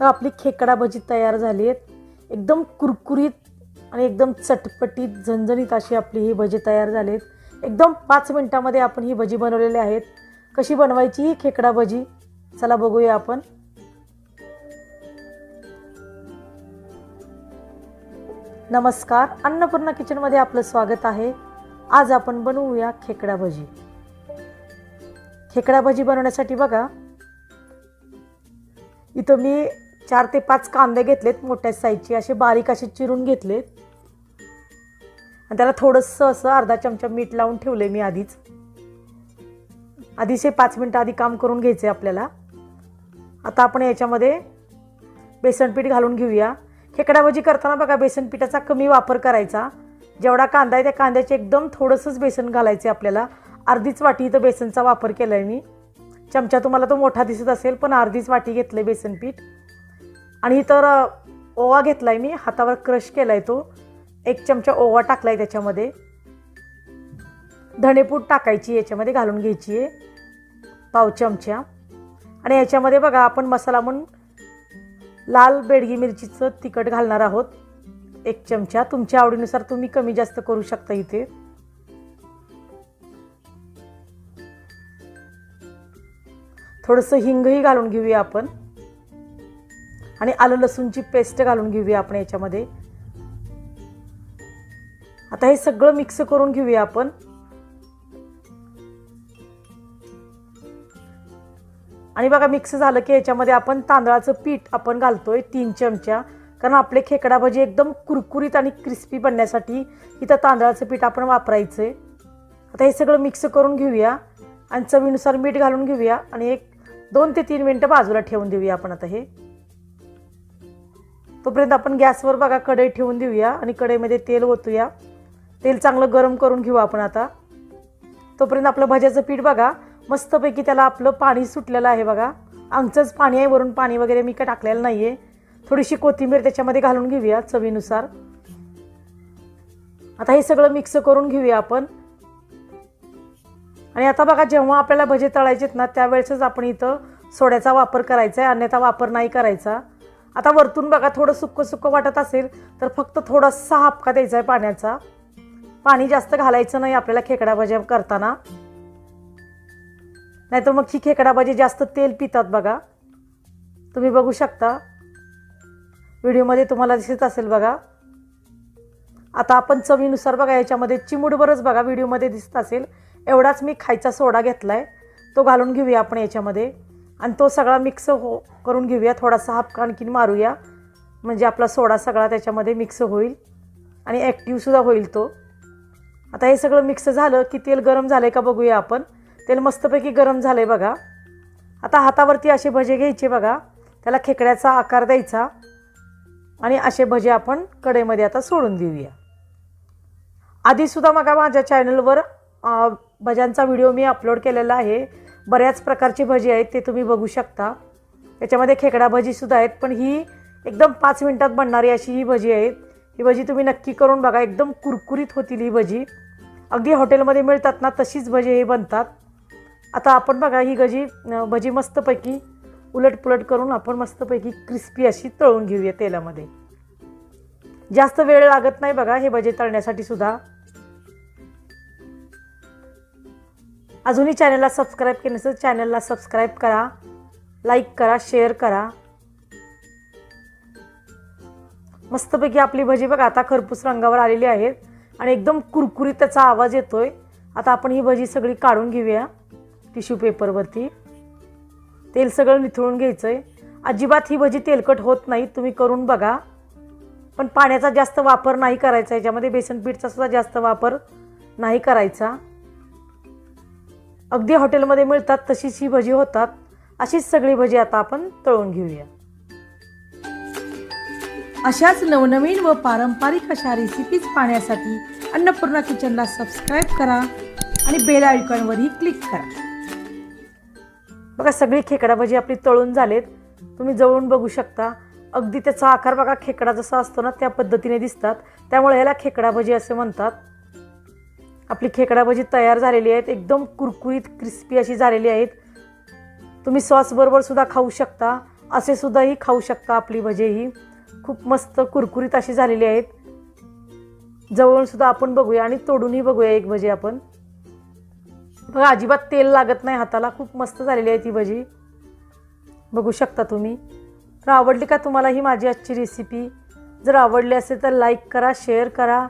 तर आपली खेकडा भजी तयार झाली आहेत एकदम कुरकुरीत आणि एकदम चटपटीत झणझणीत अशी आपली ही भजी तयार झाली आहेत एकदम पाच मिनटामध्ये आपण ही भजी बनवलेली आहेत. कशी बनवायची ही खेकडा भजी चला बघूया आपण. नमस्कार अन्नपूर्णा किचनमध्ये आपलं स्वागत आहे. आज आपण बनवूया खेकडा भजी खेकडा भजी बनवण्यासाठी बघा इथं मी चार ते पाच कांदे घेतलेत मोठ्या साईजचे. असे बारीक असे चिरून घेतलेत. आणि त्याला थोडंसं असं अर्धा चमचा मीठ लावून ठेवले मी आधीच. आधीचे पाच मिनटं आधी काम करून घ्यायचे आपल्याला. आता आपण याच्यामध्ये बेसन पीठ घालून घेऊया. खेकड्या भजी करताना बघा बेसन पिठाचा कमी वापर करायचा. जेवढा कांदा आहे त्या कांद्याचे एकदम थोडंसंच बेसन घालायचे आपल्याला. अर्धीच वाटी इथं बेसनचा वापर केला आहे मी. चमचा तुम्हाला तो मोठा दिसत असेल पण अर्धीच वाटी घेतलं आहे बेसन पीठ. आणि तर ओवा घेतला आहे मी हातावर क्रश केला आहे तो. एक चमचा ओवा टाकला आहे त्याच्यामध्ये. धणेपूड टाकायची याच्यामध्ये घालून घ्यायची आहे. पाव चमचा. आणि याच्यामध्ये बघा आपण मसाला म्हणून लाल बेडगी मिरचीचं तिखट घालणार आहोत. एक चमचा. तुमच्या आवडीनुसार तुम्ही कमी जास्त करू शकता इथे. थोडंसं हिंगही घालून घेऊया आपण. आणि आलं लसूणची पेस्ट घालून घेऊया आपण याच्यामध्ये. आता हे सगळं मिक्स करून घेऊया आपण. आणि बघा मिक्स झालं की याच्यामध्ये आपण तांदळाचं पीठ आपण घालतोय तीन चमच्या कारण आपले खेकडा भजी एकदम कुरकुरीत आणि क्रिस्पी बनण्यासाठी इथं तांदळाचं पीठ आपण वापरायचं आहे आता हे सगळं मिक्स करून घेऊया आणि चवीनुसार मीठ घालून घेऊया आणि एक दोन ते तीन मिनटं बाजूला ठेवून देऊया आपण आता हे. तोपर्यंत आपण गॅसवर बघा कढई ठेवून देऊया आणि कढईमध्ये तेल ओतूया. तेल चांगलं गरम करून घेऊ आपण आता. तोपर्यंत आपलं भज्याचं पीठ बघा मस्तपैकी त्याला आपलं पाणी सुटलेलं आहे बघा. आमचंच पाणी आहे वरून पाणी वगैरे मी काय टाकलेलं नाही आहे थोडीशी कोथिंबीर त्याच्यामध्ये घालून घेऊया चवीनुसार. आता हे सगळं मिक्स करून घेऊया आपण. आणि आता बघा जेव्हा आपल्याला भजे तळायचेत ना त्यावेळेसच आपण इथं सोड्याचा वापर करायचा आहे अन्यथा वापर नाही करायचा. आता वरतून बघा थोडं सुक्कं सुक्कं वाटत असेल तर फक्त थोडासा हापका द्यायचा आहे पाण्याचा. पाणी जास्त घालायचं नाही आपल्याला खेकडा भज्या करताना. नाहीतर मग ही खेकडा भाजी जास्त तेल पितात बघा. तुम्ही बघू शकता. व्हिडिओमध्ये तुम्हाला दिसत असेल बघा. आता आपण चवीनुसार बघा याच्यामध्ये चिमूटभरच बघा व्हिडिओमध्ये दिसत असेल. एवढाच मी खायचा सोडा घेतला आहे तो घालून घेऊया आपण याच्यामध्ये. आणि तो सगळा मिक्स हो करून घेऊया थोडासा हापका आणखीन मारूया. म्हणजे आपला सोडा सगळा त्याच्यामध्ये मिक्स होईल. आणि ॲक्टिव्हसुद्धा होईल तो. आता हे सगळं मिक्स झालं की तेल गरम झालं आहे का बघूया आपण. तेल मस्तपैकी गरम झालं आहे बघा. आता हातावरती असे भजे घ्यायचे बघा. त्याला खेकड्याचा आकार द्यायचा. आणि असे भजे आपण कढईमध्ये आता सोडून देऊया. आधीसुद्धा मग माझ्या चॅनलवर भज्यांचा व्हिडिओ मी अपलोड केलेला आहे. बऱ्याच प्रकारची भजी आहेत ते तुम्ही बघू शकता. त्याच्यामध्ये खेकडा भजीसुद्धा आहेत पण ही एकदम पाच मिनटात बनणारी अशी ही भजी आहेत ही भजी तुम्ही नक्की करून बघा एकदम कुरकुरीत होतील ही भजी. अगदी हॉटेलमध्ये मिळतात ना तशीच भजी हे बनतात. आता आपण बघा ही गजी भजी मस्तपैकी उलटपुलट करून आपण मस्तपैकी क्रिस्पी अशी तळून घेऊया तेलामध्ये. जास्त वेळ लागत नाही बघा हे भजे तळण्यासाठी सुद्धा. अजूनही चॅनलला सबस्क्राईब केलं नसेल चॅनलला सबस्क्राईब करा लाईक करा शेअर करा. मस्तपैकी आपली भजी बघा आता खरपूस रंगावर आलेली आहेत आणि एकदम कुरकुरीत त्याचा आवाज येतोय. आता आपण ही भजी सगळी काढून घेऊया टिश्यू पेपरवरती तेल सगळं निथळून घ्यायचं आहे अजिबात ही भजी तेलकट होत नाही तुम्ही करून बघा. पण पाण्याचा जास्त वापर नाही करायचा याच्यामध्ये बेसन पीठचा सुद्धा जास्त वापर नाही करायचा. अगदी हॉटेलमध्ये मिळतात तशीच ही भजी होतात. अशीच सगळी भजी आता आपण तळून घेऊया. अशाच नवनवीन व पारंपरिक अशा रेसिपीज पाहण्यासाठी अन्नपूर्णा किचनला सबस्क्राईब करा आणि बेल आयकॉनवरही क्लिक करा. बघा सगळी खेकडा भजी आपली तळून झालेत. तुम्ही जवळून बघू शकता. अगदी त्याचा आकार बघा खेकडा जसा असतो ना त्या पद्धतीने दिसतात. त्यामुळे ह्याला खेकडा भजी असे म्हणतात. आपली खेकडा भजी तयार झालेली आहेत एकदम कुरकुरीत क्रिस्पी अशी झालेली आहेत. तुम्ही सॉसबरोबर सुद्धा खाऊ शकता असे सुद्धाही खाऊ शकता आपली भजे ही. खूप मस्त कुरकुरीत अशी झालेली आहेत. जवळून सुद्धा आपण बघूया आणि तोडूनही बघूया एक भजी आपण. बघा अजिबात तेल लागत नाही हाताला खूप मस्त झालेली आहे ती भजी. बघू शकता तुम्ही. तर आवडली का तुम्हाला ही माझी आजची रेसिपी जर आवडली असेल तर लाईक करा शेअर करा.